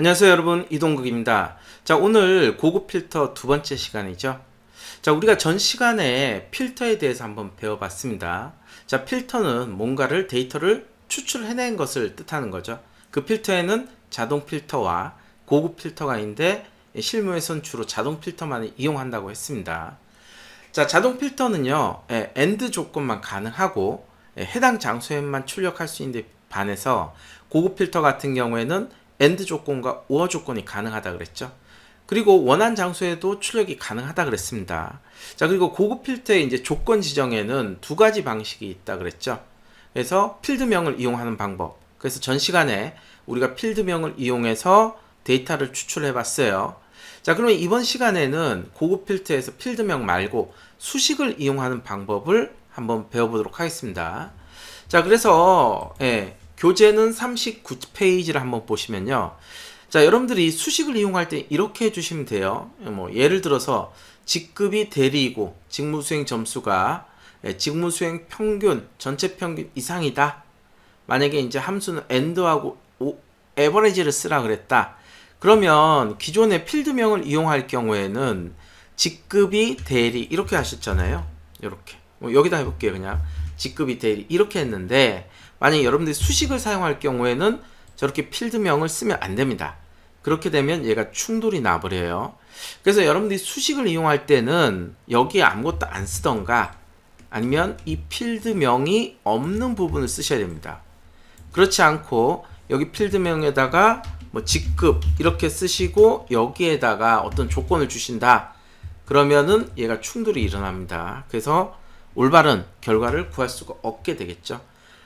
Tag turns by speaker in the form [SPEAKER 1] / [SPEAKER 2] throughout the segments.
[SPEAKER 1] 안녕하세요 여러분 이동국입니다. 자 오늘 고급 필터 두 번째 시간이죠. 자 우리가 전 시간에 필터에 대해서 한번 배워봤습니다. 자 필터는 뭔가를 데이터를 추출해낸 것을 뜻하는 거죠. 그 필터에는 자동 필터와 고급 필터가 있는데 실무에선 주로 자동 필터만을 이용한다고 했습니다. 자 자동 필터는요 예, 엔드 조건만 가능하고 예, 해당 장소에만 출력할 수 있는 데 반해서 고급 필터 같은 경우에는 엔드 조건과 우어 조건이 가능하다 그랬죠. 그리고 원한 장소에도 출력이 가능하다 그랬습니다. 자, 그리고 고급 필터의 이제 조건 지정에는 두 가지 방식이 있다 그랬죠. 그래서 필드명을 이용하는 방법. 그래서 전 시간에 우리가 필드명을 이용해서 데이터를 추출해 봤어요. 자, 그러면 이번 시간에는 고급 필터에서 필드명 말고 수식을 이용하는 방법을 한번 배워보도록 하겠습니다. 자, 그래서, 예, 교재는 39페이지를 한번 보시면요. 자, 여러분들이 수식을 이용할 때 이렇게 해주시면 돼요. 뭐, 예를 들어서, 직급이 대리이고, 직무수행 점수가, 예, 직무수행 평균, 전체 평균 이상이다. 만약에 이제 함수는 end하고 에버리지를 쓰라 그랬다. 그러면 기존의 필드명을 이용할 경우에는 직급이 대리 이렇게 하셨잖아요. 이렇게. 뭐 여기다 해볼게요. 그냥 직급이 대리 이렇게 했는데 만약에 여러분들이 수식을 사용할 경우에는 저렇게 필드명을 쓰면 안 됩니다. 그렇게 되면 얘가 충돌이 나버려요. 그래서 여러분들이 수식을 이용할 때는 여기에 아무것도 안 쓰던가 아니면 이 필드명이 없는 부분을 쓰셔야 됩니다. 그렇지 않고 여기 필드명에다가 뭐 직급 이렇게 쓰시고 여기에다가 어떤 조건을 주신다. 그러면은 얘가 충돌이 일어납니다. 그래서 올바른 결과를 구할 수가 없게 되겠죠.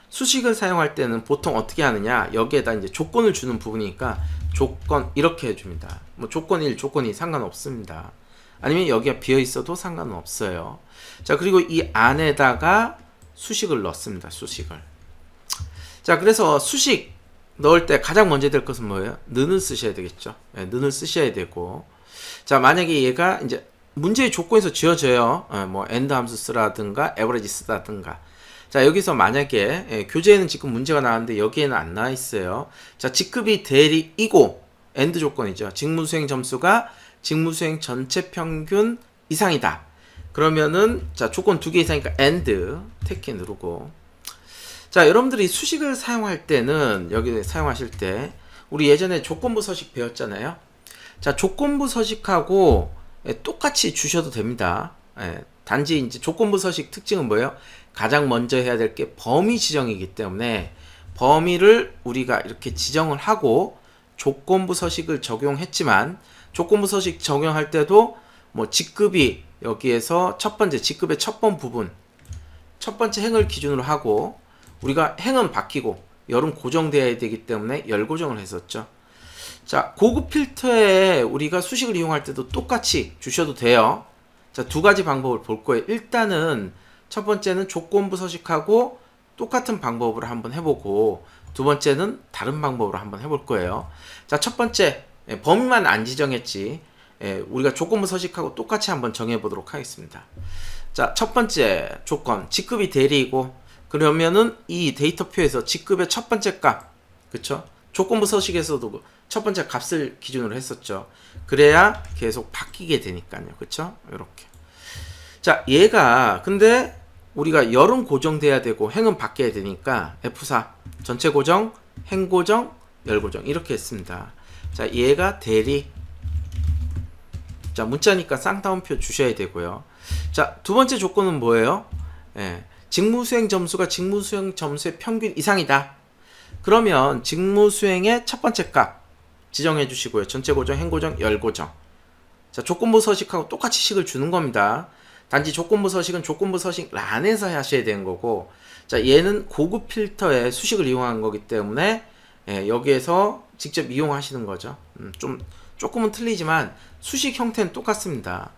[SPEAKER 1] 수식을 사용할 때는 보통 어떻게 하느냐 여기에다 이제 조건을 주는 부분이니까 조건 이렇게 해줍니다. 뭐 조건 1, 조건 2 상관없습니다. 아니면 여기가 비어 있어도 상관은 없어요. 자 그리고 이 안에다가 수식을 넣습니다. 수식을. 자 그래서 수식 넣을 때 가장 먼저 될 것은 뭐예요? 는을 쓰셔야 되겠죠. 네, 는을 쓰셔야 되고 자 만약에 얘가 이제 문제의 조건에서 지어져요. 어, 뭐 end 함수 쓰라든가 average 쓰라든가 자 여기서 만약에 예, 교재에는 지금 문제가 나왔는데 여기에는 안 나와 있어요. 자 직급이 대리이고 end 조건이죠. 직무수행 점수가 직무수행 전체 평균 이상이다. 그러면은 자 조건 두 개 이상이니까 end 택키 누르고 자 여러분들이 수식을 사용할 때는 여기 사용하실 때 우리 예전에 조건부 서식 배웠잖아요. 자 조건부 서식하고 예, 똑같이 주셔도 됩니다. 예, 단지 이제 조건부 서식 특징은 뭐예요? 가장 먼저 해야 될 게 범위 지정이기 때문에 범위를 우리가 이렇게 지정을 하고 조건부 서식을 적용했지만 조건부 서식 적용할 때도 뭐 직급이 여기에서 첫 번째 직급의 첫 번 부분 첫 번째 행을 기준으로 하고 우리가 행은 바뀌고 열은 고정되어야 되기 때문에 열 고정을 했었죠. 자, 고급 필터에 우리가 수식을 이용할 때도 똑같이 주셔도 돼요. 자, 두 가지 방법을 볼 거예요. 일단은 첫 번째는 조건부 서식하고 똑같은 방법으로 한번 해보고 두 번째는 다른 방법으로 한번 해볼 거예요. 자, 첫 번째 예, 범위만 안 지정했지. 예, 우리가 조건부 서식하고 똑같이 한번 정해보도록 하겠습니다. 자, 첫 번째 조건 직급이 대리이고 그러면은 이 데이터표에서 직급의 첫 번째 값, 그쵸? 조건부 서식에서도 첫 번째 값을 기준으로 했었죠. 그래야 계속 바뀌게 되니까요. 그쵸? 이렇게. 자, 얘가 근데 우리가 열은 고정돼야 되고 행은 바뀌어야 되니까 F4 전체 고정, 행 고정, 열 고정 이렇게 했습니다. 자, 얘가 대리. 자, 문자니까 쌍따옴표 주셔야 되고요. 자, 두 번째 조건은 뭐예요? 예. 직무수행 점수가 직무수행 점수의 평균 이상이다. 그러면 직무수행의 첫 번째 값 지정해 주시고요. 전체 고정, 행고정, 열고정. 자, 조건부 서식하고 똑같이 식을 주는 겁니다. 단지 조건부 서식은 조건부 서식 란에서 하셔야 되는 거고, 자, 얘는 고급 필터의 수식을 이용한 거기 때문에, 예, 여기에서 직접 이용하시는 거죠. 음, 좀, 조금은 틀리지만 수식 형태는 똑같습니다.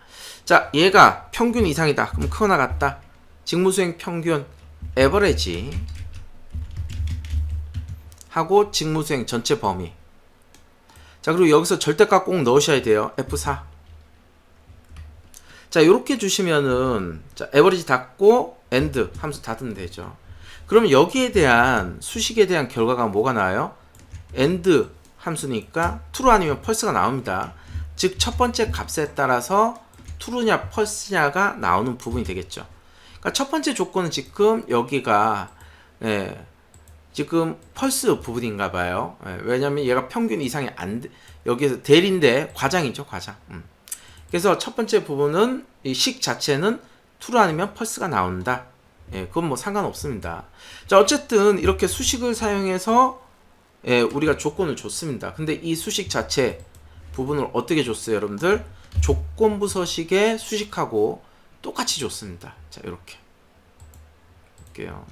[SPEAKER 1] 자, 얘가 평균 이상이다. 그럼 크거나 같다. 직무수행 평균 에버레지 하고 직무수행 전체 범위 자 그리고 여기서 절대값 꼭 넣으셔야 돼요 F4 자 이렇게 주시면은 자 에버리지 닫고 엔드 함수 닫으면 되죠 그러면 여기에 대한 수식에 대한 결과가 뭐가 나와요 엔드 함수니까 true 아니면 false가 나옵니다. 즉 첫 번째 값에 따라서 true냐 false냐가 나오는 부분이 되겠죠. 그러니까 첫 번째 조건은 지금 여기가 예, 지금 펄스 부분인가 봐요. 예, 왜냐면 얘가 평균 이상이 안 돼. 여기에서 대리인데 과장이죠, 과장. 음. 그래서 첫 번째 부분은 이 식 자체는 true 아니면 false가 나온다. 예, 그건 뭐 상관없습니다. 자, 어쨌든 이렇게 수식을 사용해서 예, 우리가 조건을 줬습니다. 근데 이 수식 자체 부분을 어떻게 줬어요, 여러분들? 조건부 서식의 수식하고 똑같이 줬습니다. 자, 이렇게 볼게요.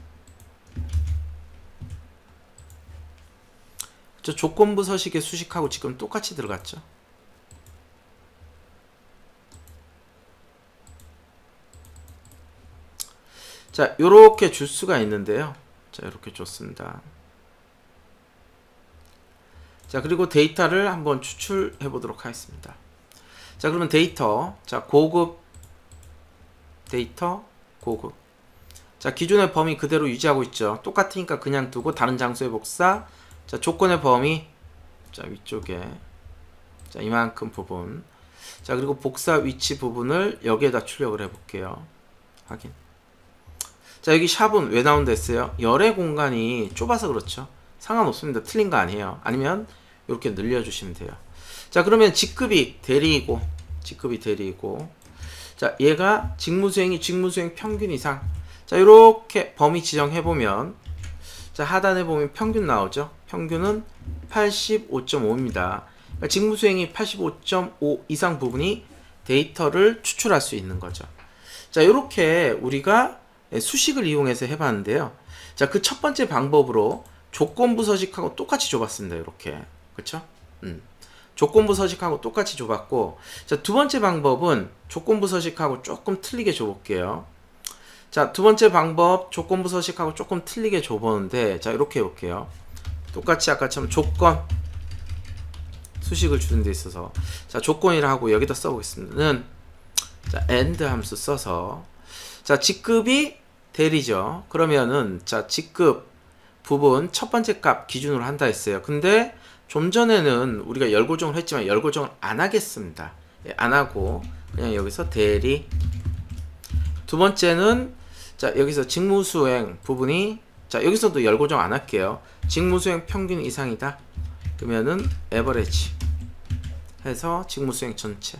[SPEAKER 1] 저 조건부 서식의 수식하고 지금 똑같이 들어갔죠. 자, 요렇게 줄 수가 있는데요. 자, 이렇게 줬습니다. 자, 그리고 데이터를 한번 추출해 보도록 하겠습니다. 자, 그러면 데이터. 자, 고급 데이터 고급. 자, 기존의 범위 그대로 유지하고 있죠. 똑같으니까 그냥 두고 다른 장소에 복사. 자, 조건의 범위. 자, 위쪽에. 자, 이만큼 부분. 자, 그리고 복사 위치 부분을 여기에다 출력을 해 볼게요. 확인. 자, 여기 샵은 왜 나온다 했어요? 열의 공간이 좁아서 그렇죠. 상관없습니다. 틀린 거 아니에요. 아니면 이렇게 늘려주시면 돼요. 자, 그러면 직급이 대리이고, 직급이 대리이고, 자, 얘가 직무수행이 직무수행 평균 이상. 자, 이렇게 범위 지정해 보면, 자, 하단에 보면 평균 나오죠. 평균은 85.5입니다. 그러니까 직무 수행이 85.5 이상 부분이 데이터를 추출할 수 있는 거죠. 자, 이렇게 우리가 수식을 이용해서 해봤는데요. 자, 그 첫 번째 방법으로 조건부 서식하고 똑같이 줘봤습니다. 이렇게. 그쵸? 음. 조건부 서식하고 똑같이 줘봤고, 자, 두 번째 방법은 조건부 서식하고 조금 틀리게 줘볼게요. 자, 두 번째 방법, 조건부 서식하고 조금 틀리게 줘보는데, 자, 이렇게 해볼게요. 똑같이 아까처럼 조건, 수식을 주는 데 있어서, 자, 조건이라 하고 여기다 써보겠습니다.는, 자, and 함수 써서, 자, 직급이 대리죠. 그러면은, 자, 직급 부분 첫 번째 값 기준으로 한다 했어요. 근데 좀 전에는 우리가 열 고정을 했지만 열 고정을 안 하겠습니다. 예, 안 하고 그냥 여기서 대리 두 번째는 자 여기서 직무수행 부분이 자 여기서도 열 고정 안 할게요. 직무수행 평균 이상이다. 그러면은 에버리지 해서 직무수행 전체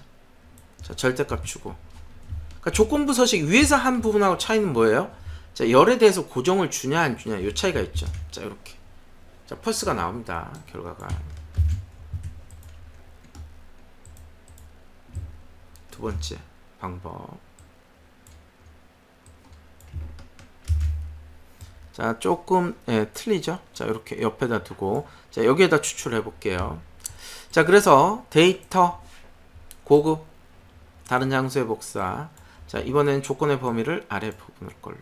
[SPEAKER 1] 자 절대값 주고 그러니까 조건부 서식 위에서 한 부분하고 차이는 뭐예요? 자 열에 대해서 고정을 주냐 안 주냐 요 차이가 있죠. 자 이렇게 자, 펄스가 나옵니다. 결과가. 두 번째 방법. 자, 조금 예, 틀리죠? 자, 이렇게 옆에다 두고 자, 여기에다 추출해 볼게요. 자, 그래서 데이터 고급 다른 장소의 복사. 자, 이번엔 조건의 범위를 아래 부분을 걸로.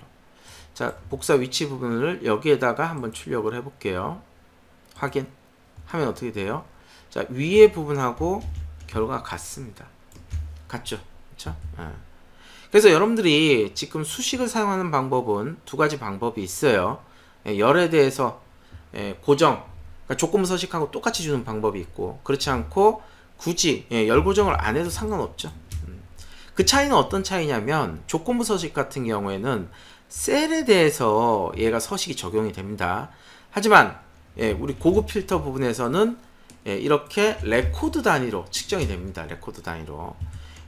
[SPEAKER 1] 자, 복사 위치 부분을 여기에다가 한번 출력을 해 볼게요. 확인 하면 어떻게 돼요? 자 위에 부분하고 결과가 같습니다. 같죠? 그렇죠? 예. 그래서 여러분들이 지금 수식을 사용하는 방법은 두 가지 방법이 있어요. 예, 열에 대해서 예, 고정, 그러니까 조건부 서식하고 똑같이 주는 방법이 있고 그렇지 않고 굳이 예, 열 고정을 안 해도 상관없죠. 음. 그 차이는 어떤 차이냐면 조건부 서식 같은 경우에는 셀에 대해서 얘가 서식이 적용이 됩니다. 하지만 예, 우리 고급 필터 부분에서는 예, 이렇게 레코드 단위로 측정이 됩니다. 레코드 단위로.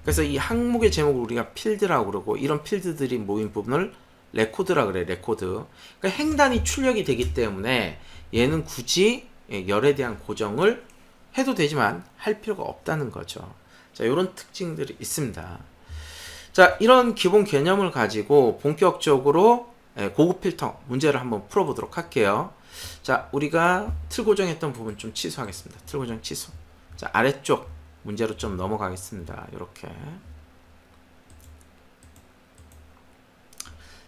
[SPEAKER 1] 그래서 이 항목의 제목을 우리가 필드라고 그러고 이런 필드들이 모인 부분을 레코드라 그래. 레코드. 그러니까 행단이 출력이 되기 때문에 얘는 굳이 예, 열에 대한 고정을 해도 되지만 할 필요가 없다는 거죠. 자, 이런 특징들이 있습니다. 자, 이런 기본 개념을 가지고 본격적으로 예, 고급 필터 문제를 한번 풀어보도록 할게요. 자, 우리가 틀 고정했던 부분 좀 취소하겠습니다. 틀 고정 취소. 자, 아래쪽 문제로 좀 넘어가겠습니다. 이렇게.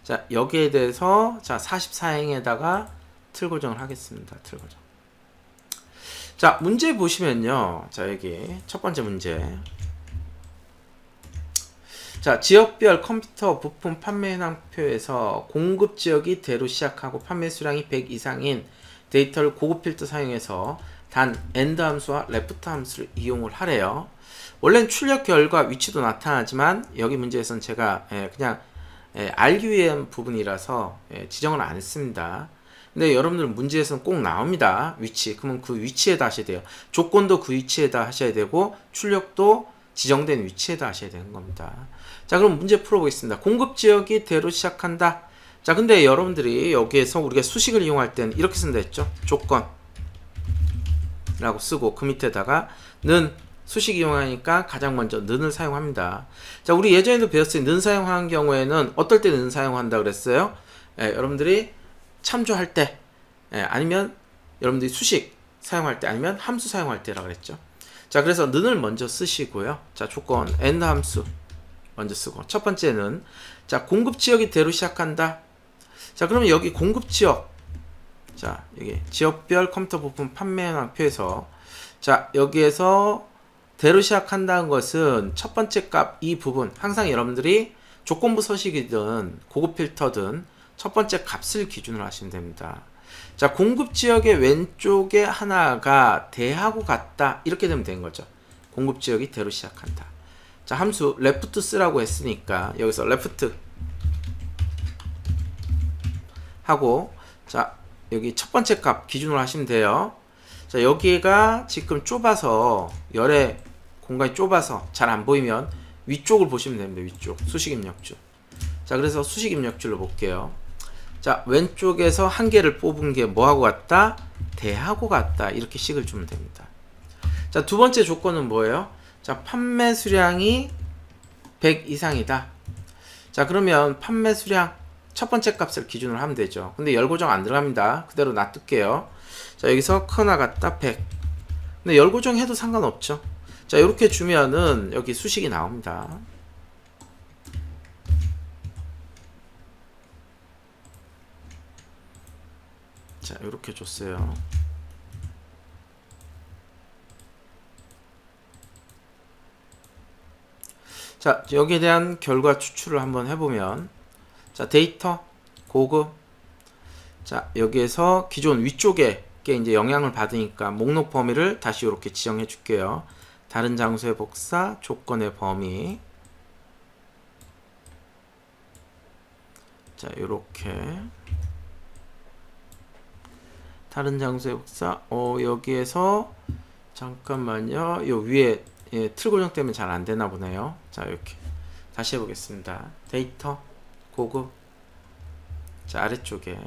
[SPEAKER 1] 자, 여기에 대해서 자, 44행에다가 틀 고정을 하겠습니다. 틀 고정. 자, 문제 보시면요. 자, 여기 첫 번째 문제. 자, 지역별 컴퓨터 부품 판매 현황표에서 공급 지역이 대로 시작하고 판매 수량이 100 이상인 데이터를 고급 필터 사용해서 단 AND 함수와 left 함수를 이용을 하래요. 원래는 출력 결과 위치도 나타나지만 여기 문제에서는 제가 예, 그냥 예, 알기 위한 부분이라서 예, 지정을 안 했습니다. 근데 여러분들 문제에서는 꼭 나옵니다. 위치. 그러면 그 위치에다 하셔야 돼요. 조건도 그 위치에다 하셔야 되고 출력도 지정된 위치에다 하셔야 되는 겁니다. 자, 그럼 문제 풀어보겠습니다. 공급 지역이 대로 시작한다. 자, 근데 여러분들이 여기에서 우리가 수식을 이용할 때는 이렇게 쓴다 했죠? 조건. 라고 쓰고 그 밑에다가 는 수식 이용하니까 가장 먼저 는을 사용합니다. 자, 우리 예전에도 배웠어요. 는 사용하는 경우에는 어떨 때 는 사용한다 그랬어요? 예, 여러분들이 참조할 때 예, 아니면 여러분들이 수식 사용할 때 아니면 함수 사용할 때라 그랬죠. 자, 그래서 는을 먼저 쓰시고요. 자, 조건 and 함수 먼저 쓰고 첫 번째는 자, 공급 지역이 대로 시작한다. 자, 그러면 여기 공급 지역 자, 여기 지역별 컴퓨터 부품 판매 현황표에서 자, 여기에서 대로 시작한다는 것은 첫 번째 값 이 부분 항상 여러분들이 조건부 서식이든 고급 필터든 첫 번째 값을 기준으로 하시면 됩니다. 자, 공급 지역의 왼쪽에 하나가 대하고 같다. 이렇게 되면 되는 거죠. 공급 지역이 대로 시작한다. 자, 함수 left 쓰라고 했으니까 여기서 left 하고 자, 여기 첫 번째 값 기준으로 하시면 돼요. 자, 여기가 지금 좁아서 열의 공간이 좁아서 잘 안 보이면 위쪽을 보시면 됩니다. 위쪽 수식 입력줄. 자, 그래서 수식 입력줄로 볼게요. 자, 왼쪽에서 한 개를 뽑은 게 뭐하고 같다? 대하고 같다. 이렇게 식을 주면 됩니다. 자, 두 번째 조건은 뭐예요? 자, 판매 수량이 100 이상이다. 자, 그러면 판매 수량 첫 번째 값을 기준으로 하면 되죠. 근데 열 고정 안 들어갑니다. 그대로 놔둘게요. 자, 여기서 커나 같다 100. 근데 열 고정 해도 상관없죠. 자, 이렇게 주면은 여기 수식이 나옵니다. 자, 이렇게 줬어요. 자, 여기에 대한 결과 추출을 한번 해보면, 자, 데이터, 고급, 자, 여기에서 기존 위쪽에 게 이제 영향을 받으니까 목록 범위를 다시 이렇게 지정해 줄게요. 다른 장소의 복사, 조건의 범위. 자, 이렇게. 다른 장소의 복사, 어, 여기에서, 잠깐만요. 요 위에, 예, 틀 고정 때문에 잘 안 되나 보네요. 자, 이렇게. 다시 해보겠습니다. 데이터, 고급. 자, 아래쪽에.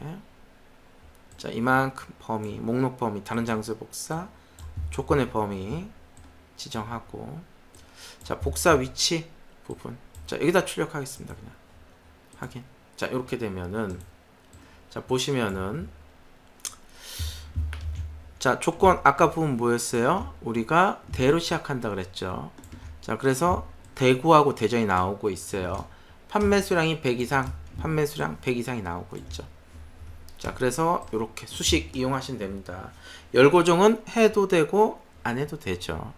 [SPEAKER 1] 자, 이만큼 범위, 목록 범위, 다른 장소의 복사, 조건의 범위 지정하고, 자, 복사 위치 부분. 자, 여기다 출력하겠습니다. 그냥. 확인. 자, 이렇게 되면은, 자, 보시면은, 자, 조건, 아까 부분 뭐였어요? 우리가 대로 시작한다 그랬죠. 자, 그래서 대구하고 대전이 나오고 있어요. 판매 수량이 100 이상, 판매 수량 100 이상이 나오고 있죠. 자, 그래서 이렇게 수식 이용하시면 됩니다. 열고정은 해도 되고 안 해도 되죠.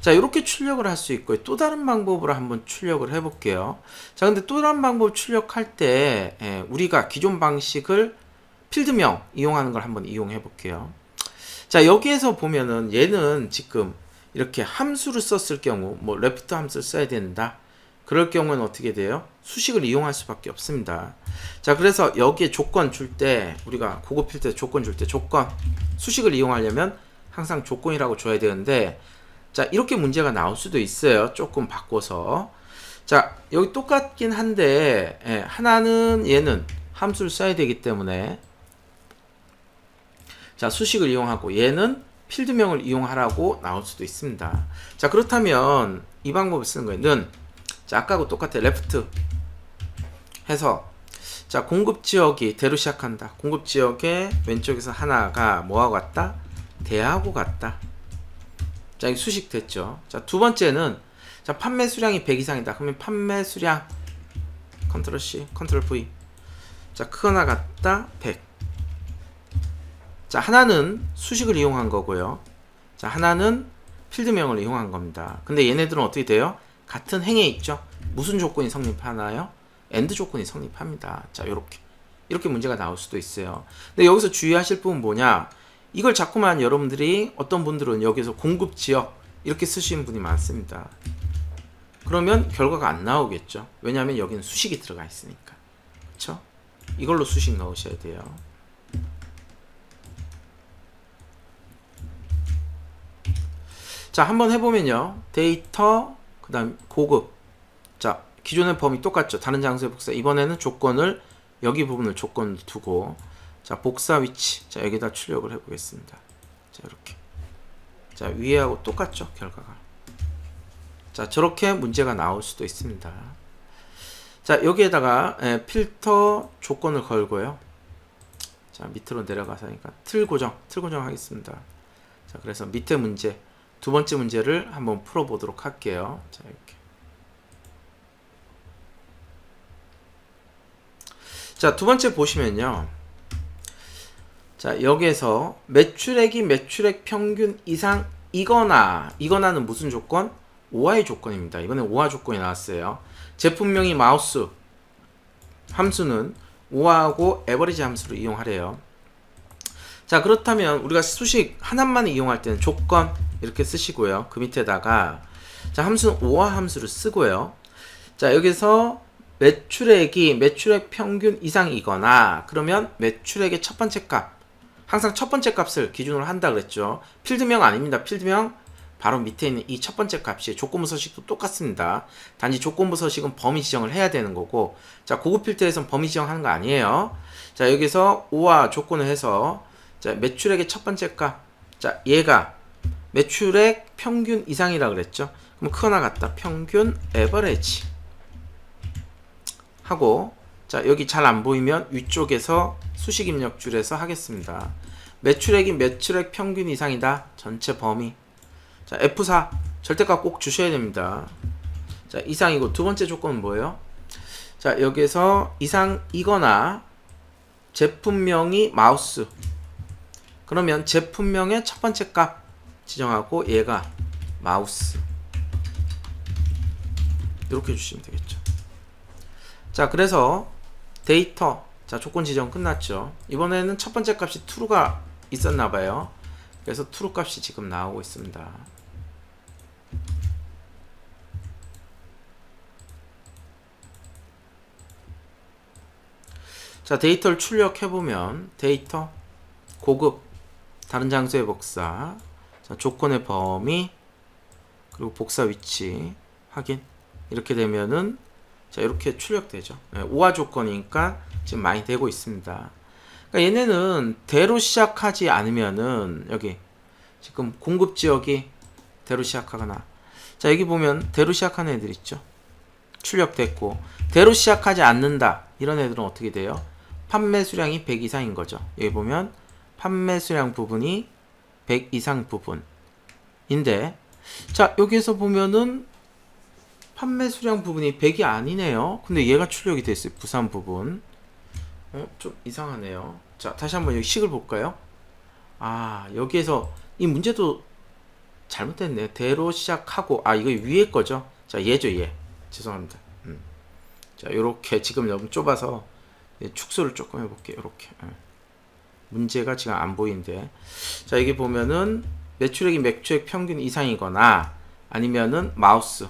[SPEAKER 1] 자, 이렇게 출력을 할 수 있고 또 다른 방법으로 한번 출력을 해 볼게요. 자, 근데 또 다른 방법 출력할 때 예, 우리가 기존 방식을 필드명 이용하는 걸 한번 이용해 볼게요. 자, 여기에서 보면은 얘는 지금 이렇게 함수를 썼을 경우 뭐 레프트 함수를 써야 된다. 그럴 경우는 어떻게 돼요? 수식을 이용할 수밖에 없습니다. 자, 그래서 여기에 조건 줄 때 우리가 고급 필터 조건 줄 때 조건 수식을 이용하려면 항상 조건이라고 줘야 되는데 자, 이렇게 문제가 나올 수도 있어요. 조금 바꿔서. 자, 여기 똑같긴 한데 예, 하나는 얘는 함수를 써야 되기 때문에 자, 수식을 이용하고 얘는 필드명을 이용하라고 나올 수도 있습니다. 자, 그렇다면 이 방법을 쓰는 거예요. 는 자, 아까하고 똑같아요. 레프트 해서 자, 공급 지역이 대로 시작한다. 공급 지역의 왼쪽에서 하나가 뭐하고 같다? 대하고 같다. 자, 이 수식 됐죠. 자, 두 번째는 자, 판매 수량이 100 이상이다. 그러면 판매 수량 컨트롤 C, 컨트롤 V. 자, 크거나 같다 100. 자, 하나는 수식을 이용한 거고요. 자, 하나는 필드명을 이용한 겁니다. 근데 얘네들은 어떻게 돼요? 같은 행에 있죠. 무슨 조건이 성립하나요? 엔드 조건이 성립합니다. 자, 요렇게. 이렇게 문제가 나올 수도 있어요. 근데 여기서 주의하실 부분 뭐냐? 이걸 자꾸만 여러분들이 어떤 분들은 여기서 공급 지역 이렇게 쓰시는 분이 많습니다. 그러면 결과가 안 나오겠죠. 왜냐하면 여기는 수식이 들어가 있으니까. 그렇죠? 이걸로 수식 넣으셔야 돼요. 자, 한번 해보면요. 데이터, 그 다음 고급. 자, 기존의 범위 똑같죠. 다른 장소의 복사. 이번에는 조건을, 여기 부분을 조건을 두고, 자, 복사 위치. 자, 여기다 출력을 해보겠습니다. 자, 이렇게. 자, 위에하고 똑같죠. 결과가. 자, 저렇게 문제가 나올 수도 있습니다. 자, 여기에다가 예, 필터 조건을 걸고요. 자, 밑으로 내려가서 하니까 틀 고정, 틀 고정 하겠습니다. 자, 그래서 밑에 문제, 두 번째 문제를 한번 풀어보도록 할게요. 자, 이렇게. 자, 두 번째 보시면요. 자, 여기에서 매출액이 매출액 평균 이상 이거나, 이거나는 무슨 조건? 오화의 조건입니다. 이번에 오화 조건이 나왔어요. 제품명이 마우스 함수는 오화하고 에버리지 함수를 이용하래요. 자, 그렇다면 우리가 수식 하나만 이용할 때는 조건 이렇게 쓰시고요. 그 밑에다가 자, 함수는 오화 함수를 쓰고요. 자, 여기서 매출액이 매출액 평균 이상이거나 그러면 매출액의 첫 번째 값 항상 첫 번째 값을 기준으로 한다 그랬죠. 필드명 아닙니다. 필드명 바로 밑에 있는 이 첫 번째 값이 조건부 서식도 똑같습니다. 단지 조건부 서식은 범위 지정을 해야 되는 거고 자 고급 필터에서는 범위 지정하는 거 아니에요. 자 여기서 오와 조건을 해서 자 매출액의 첫 번째 값. 자 얘가 매출액 평균 이상이라 그랬죠. 그럼 크거나 같다. 평균 에버레지 하고 자 여기 잘 안 보이면 위쪽에서 수식 입력 줄에서 하겠습니다. 매출액이 매출액 평균 이상이다. 전체 범위 자, F4 절대값 꼭 주셔야 됩니다. 자, 이상이고 두 번째 조건은 뭐예요? 자, 여기서 이상이거나 제품명이 마우스. 그러면 제품명의 첫 번째 값 지정하고 얘가 마우스. 이렇게 주시면 되겠죠. 자, 그래서 데이터 자, 조건 지정 끝났죠. 이번에는 첫 번째 값이 true가 있었나 봐요. 그래서 true 값이 지금 나오고 있습니다. 자, 데이터를 출력해보면 데이터, 고급, 다른 장소의 복사, 자, 조건의 범위, 그리고 복사 위치 확인 이렇게 되면은 자 이렇게 출력되죠. 네, 오화 조건이니까 지금 많이 되고 있습니다. 그러니까 얘네는 대로 시작하지 않으면은 여기 지금 공급 지역이 대로 시작하거나 자 여기 보면 대로 시작하는 애들 있죠. 출력됐고 대로 시작하지 않는다 이런 애들은 어떻게 돼요? 판매 수량이 100 이상인 거죠. 여기 보면 판매 수량 부분이 100 이상 부분인데 자 여기에서 보면은 판매 수량 부분이 100이 아니네요. 근데 얘가 출력이 됐어요. 부산 부분. 어, 좀 이상하네요. 자, 다시 한번 여기 식을 볼까요? 아, 여기에서 이 문제도 잘못됐네. 대로 시작하고 아, 이거 위에 거죠. 자, 얘죠, 얘. 죄송합니다. 음. 자, 요렇게 지금 너무 좁아서 예, 축소를 조금 해볼게요. 이렇게 예. 문제가 지금 안 보이는데. 자 여기 보면은 매출액이 매출액 평균 이상이거나 아니면은 마우스.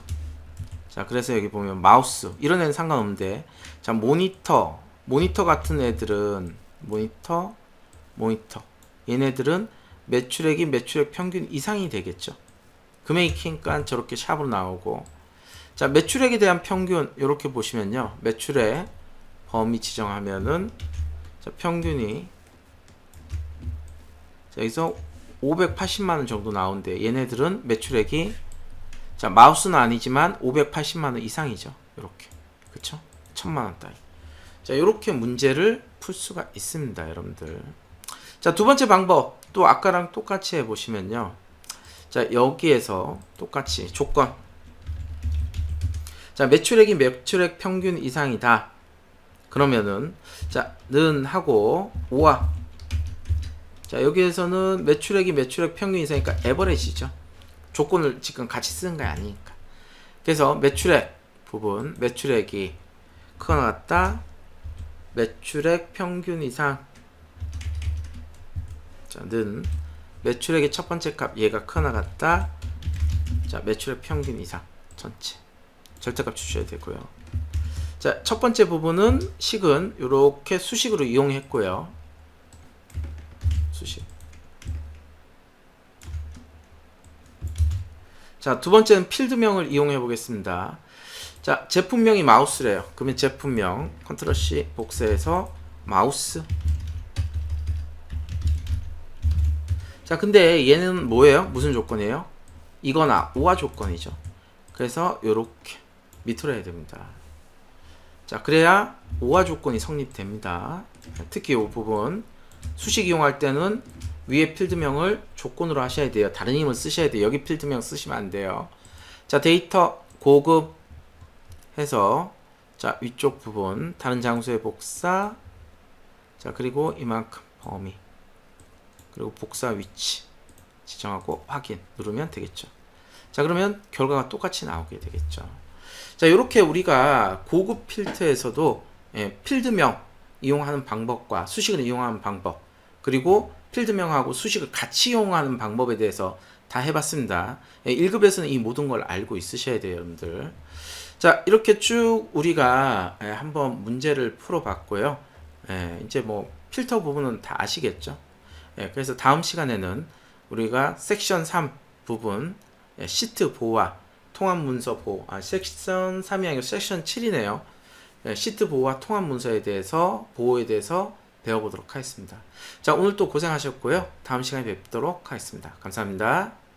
[SPEAKER 1] 자 그래서 여기 보면 마우스. 이런 애는 상관없는데. 자 모니터. 모니터 같은 애들은 모니터 모니터. 얘네들은 매출액이 매출액 평균 이상이 되겠죠. 금액이 크니까 저렇게 샵으로 나오고. 자 매출액에 대한 평균 이렇게 보시면요. 매출액 범위 지정하면은 자, 평균이 자, 여기서 580만원 정도 나오는데 얘네들은 매출액이 자 마우스는 아니지만 580만원 이상이죠. 이렇게. 그쵸? 천만원 따위. 자 이렇게 문제를 풀 수가 있습니다 여러분들. 자 두 번째 방법. 또 아까랑 똑같이 해보시면요. 자 여기에서 똑같이 조건. 자 매출액이 매출액 평균 이상이다. 그러면은 자는 하고 5와 자 여기에서는 매출액이 매출액 평균 이상이니까 에버레지죠 조건을 지금 같이 쓰는 게 아니니까 그래서 매출액 부분 매출액이 크거나 같다 매출액 평균 이상 자, 는 매출액의 첫 번째 값 얘가 크나 같다. 자, 매출액 평균 이상 전체 절대값 주셔야 되고요. 자, 첫 번째 부분은 식은 이렇게 수식으로 이용했고요. 수식. 자, 두 번째는 필드명을 이용해 보겠습니다. 자, 제품명이 마우스래요. 그러면 제품명 컨트롤 C 복사해서 마우스. 자, 근데 얘는 뭐예요? 무슨 조건이에요? 이거나 오화 조건이죠. 그래서 요렇게 밑으로 해야 됩니다. 자, 그래야 오화 조건이 성립됩니다. 특히 이 부분 수식 이용할 때는 위에 필드명을 조건으로 하셔야 돼요. 다른 힘을 쓰셔야 돼요. 여기 필드명 쓰시면 안 돼요. 자, 데이터 고급 해서 자, 위쪽 부분 다른 장소의 복사 자, 그리고 이만큼 범위 그리고 복사 위치 지정하고 확인 누르면 되겠죠. 자, 그러면 결과가 똑같이 나오게 되겠죠. 자, 이렇게 우리가 고급 필터에서도 예, 필드명 이용하는 방법과 수식을 이용하는 방법 그리고 필드명하고 수식을 같이 이용하는 방법에 대해서 다 해봤습니다. 예, 1급에서는 이 모든 걸 알고 있으셔야 돼요, 여러분들. 자, 이렇게 쭉 우리가 예, 한번 문제를 풀어봤고요. 예, 이제 뭐 필터 부분은 다 아시겠죠? 예, 그래서 다음 시간에는 우리가 섹션 3 부분 예, 시트 보호와 통합 문서 보호, 아, 섹션 3이 아니고 섹션 7이네요. 예, 시트 보호와 통합 문서에 대해서 보호에 대해서 배워보도록 하겠습니다. 자, 오늘 또 고생하셨고요. 다음 시간에 뵙도록 하겠습니다. 감사합니다.